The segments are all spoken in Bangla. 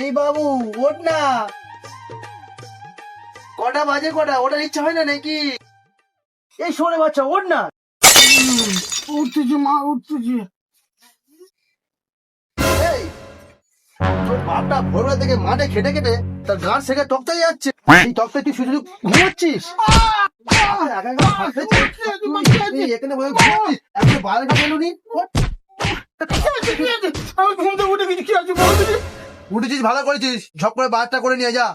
এই বাবু, ওঠ না। কটা বাজে কটা? ওটার ইচ্ছা হয় না নাকি? এই শোনে বাচ্চা, ওঠ না। উঠতেছি মা, উঠতেছি। বাপটা ভোরবেলা থেকে মাঠে খেটে খেটে তার গান শেখে তক্তায় যাচ্ছে। এই তক্তায় তুই শুধু ঘুমাচ্ছিস? এখানে বসে ঘুমাচ্ছিস? আমি ঘুম থেকে উঠে কি আছে উঠেছিস ভালো করেছিস। ঝপ করে বাজারটা করে নিয়ে যা।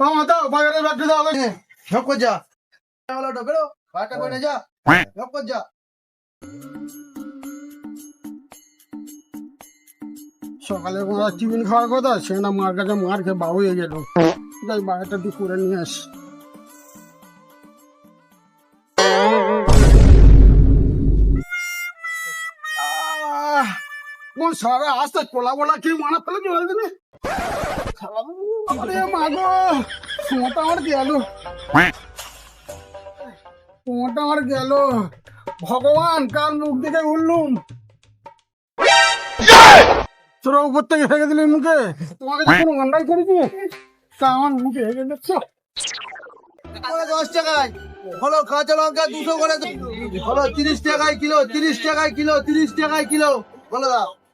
আমার দাও বাজারে ব্যাগটা দাও ঝপ করে যা। ভালো বেরো বাজারটা করে নিয়ে যা। ঝপ করে যা। সকালে টিফিন খাওয়ার কথা সে না মার কাছে মার খেয়ে বাবু হয়ে গেল। তাই বাজারটা দুপুরে করে নিয়ে আস। সারা আসতে বলা কি মানা ফেলে ভগবান, কার মুখ দেখে উঠলুম তোরা উপর থেকে ফেলে দিলি মুখে? তোমাকে যখন অন্যায় করেছি? তা আমার মুখে হেগে দিচ্ছ? দশ টাকায়। হলো কাঁচা লঙ্কা দুশো করে। হলো তিরিশ টাকায় কিলো, তিরিশ টাকায় কিলো, তিরিশ টাকায় কিলো। বলো দা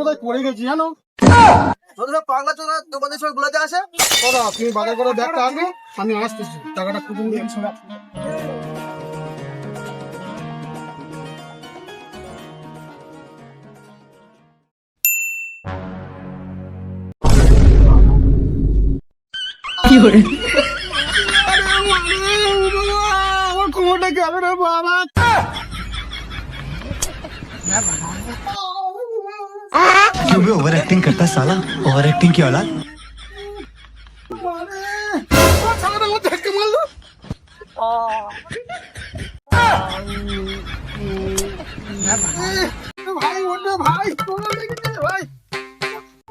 কোথায় পড়ে গেছি জানো? তোদের পাগলা চোদা তোমাদের সঙ্গে গুলাতে আসে? দাদা তুমি বাজার করে ব্যাগটা আনবে আমি আসতেছি। টাকাটা আমার কোমরটা রে বাবা? क्यों भी ओवर एक्टिंग करता है साला ओवर एक्टिंग की औलाद মারে, আমার ছানাটা আমার ধাক্কা মারলো। এ, ভাই ওটা ভাই তোমার লেগেছে ভাই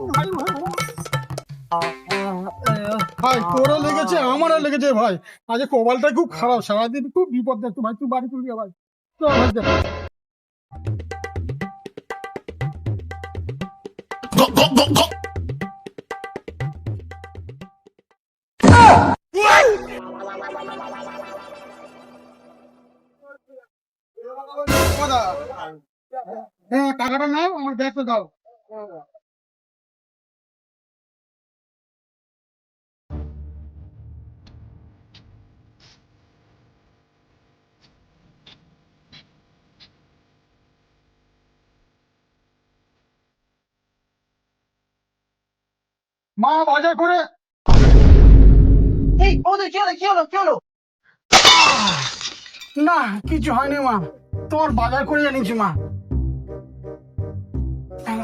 ভাই, ভাই, ভাই তোরও লেগেছে আমারও লেগেছে ভাই আজ কপালটা খুব খারাপ সারাদিন খুব বিপদ দেখতো ভাই তুই বাড়ি চলে যা ভাই চল ভাই টাকাটা নাও আমার ব্যাগটা দাও মা বাজার করে। এই ওদের কি হলো কি না কিছু হয়নি মা। তোমার বাজার করে জানিয়েছি মা। হ্যাঁ,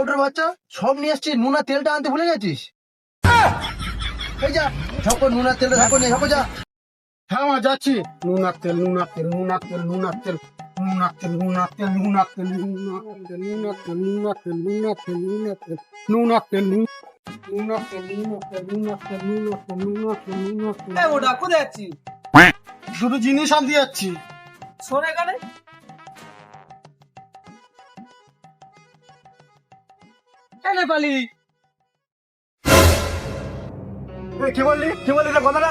ওটার বাচ্চা সব নিয়ে আসছিস নুনা তেলটা আনতে ভুলে গেছিস? এই যা ঝকো নুনা তেলটা যা। হ্যাঁ মা যাচ্ছি। নুনার তেল নুনার তেল নুনার তেল নুনার তেল। নুনার তেল নুনার তেল নুনার তেল নুনার তেল নুনার তেল নুনার তেল নুনার তেল নুনার তেল নুনার তেল নুনার তেল নুনার তেল নুনার তেল নুনার তেল নুনার তেল নুনার এই ওটা কোথায় যাচ্ছি দুটো জিনিস আনতে যাচ্ছি শোন এখানে এনে কি বললি কি বললি কথাটা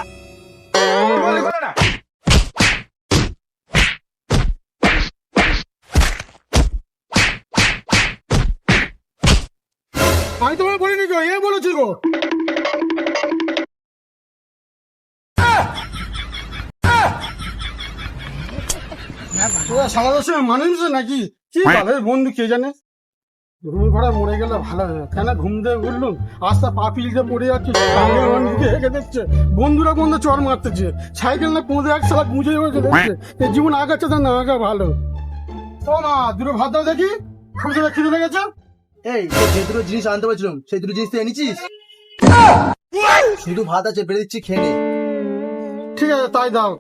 আমি তোমার বলিনি গো এ বলেছি গো। সারা মানুষ নাকি? কি ভালো বন্ধু, কে জানে? ঘুম মরে গেলে ভালো হবে কেন ঘুম দিয়ে আস্তে পা পিলতে পড়ে যাচ্ছে হেঁকে দেখছে বন্ধুরা বন্ধু চর মারতেছে। সাইকেল না পৌঁছে এক সালা গুঁজে হয়েছে দেখছে এ জীবন আগাচ্ছে তা না আগা ভালো। ও মা, দুটো ভাত দেখি। খুব খিদে লেগেছে? এই যে দুটো জিনিস আনতে বলছিলাম সেই দুটো জিনিস তুই এনেছিস? শুধু ভাত আছে বেড়ে দিচ্ছি খেয়ে নে। ঠিক আছে তাই দাও।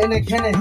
এই নে খেয়ে নে।